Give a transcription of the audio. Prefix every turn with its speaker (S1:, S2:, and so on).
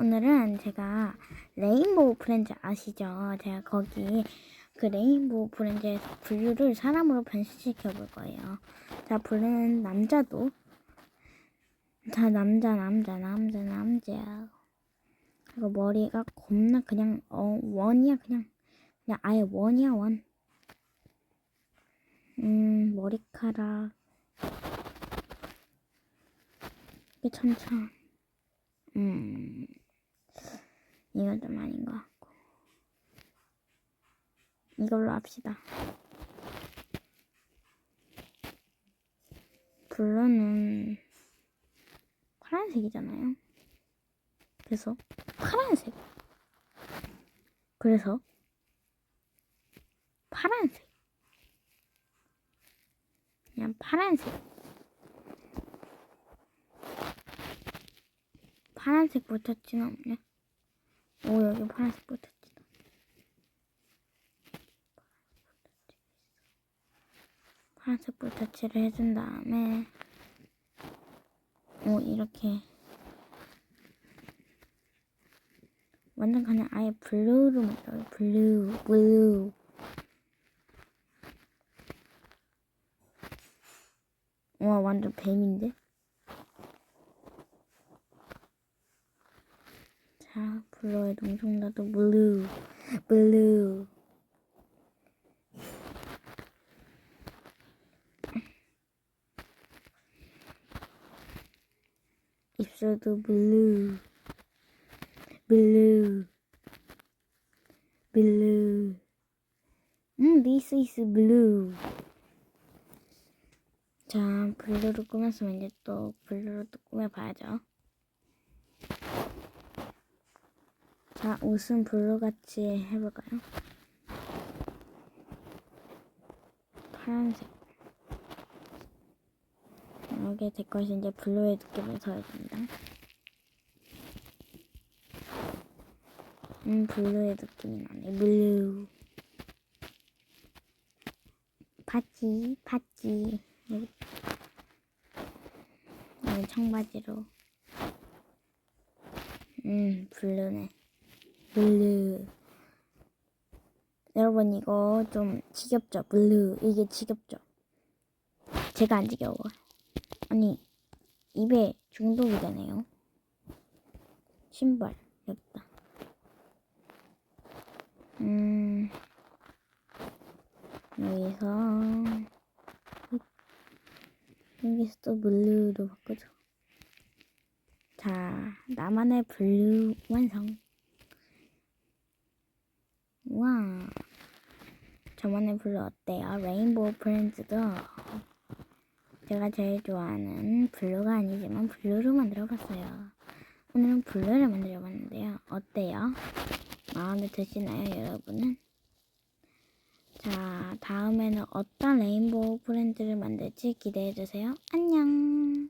S1: 오늘은 제가 레인보우 프렌즈 아시죠? 제가 거기 그 레인보우 프렌즈에서 블루를 사람으로 변신시켜 볼 거예요. 자, 블루는 남자도. 자, 남자, 남자, 남자, 남자. 그리고 머리가 겁나 그냥, 어, 원이야, 그냥. 그냥 아예 원이야, 원. 음, 머리카락. 이게 천천. 음, 이건 좀 아닌 것 같고. 이걸로 합시다. 블루는 파란색이잖아요. 그래서 파란색. 그래서 파란색. 그냥 파란색. 파란색 붙었지는 없네. 오 여기 파란색 붙었지. 파란색 붙터치를 해준 다음에 오 이렇게 완전 그냥 아예 블루로 만들어요. 블루, 블루. 와 완전 뱀인데? 자, 블루의 동성나도 블루, 블루. 입술도 블루, 블루, 블루. 음, this is blue. 자, 블루로 꾸몄으면 이제 또 블루로 또 꾸며봐야죠. 자, 옷은 블루같이 해볼까요? 파란색. 여기에 제 것이 이제 블루의 느낌을 더해줍니다. 음, 블루의 느낌이 나네. 블루. 바지, 바지. 여기 청바지로. 음, 블루네. 블루. 여러분 이거 좀 지겹죠? 블루 이게 지겹죠? 제가 안 지겨워. 아니 입에 중독이 되네요. 신발 여기다. 음 여기서 여기서 또 블루로 바꾸죠. 자 나만의 블루 완성. 와, 저번에 어때요? 레인보우 프렌즈도 제가 제일 좋아하는 블루가 아니지만 블루로 만들어봤어요. 오늘은 블루를 만들어봤는데요. 어때요? 마음에 드시나요, 여러분은? 자, 다음에는 어떤 레인보우 프렌즈를 만들지 기대해주세요. 안녕!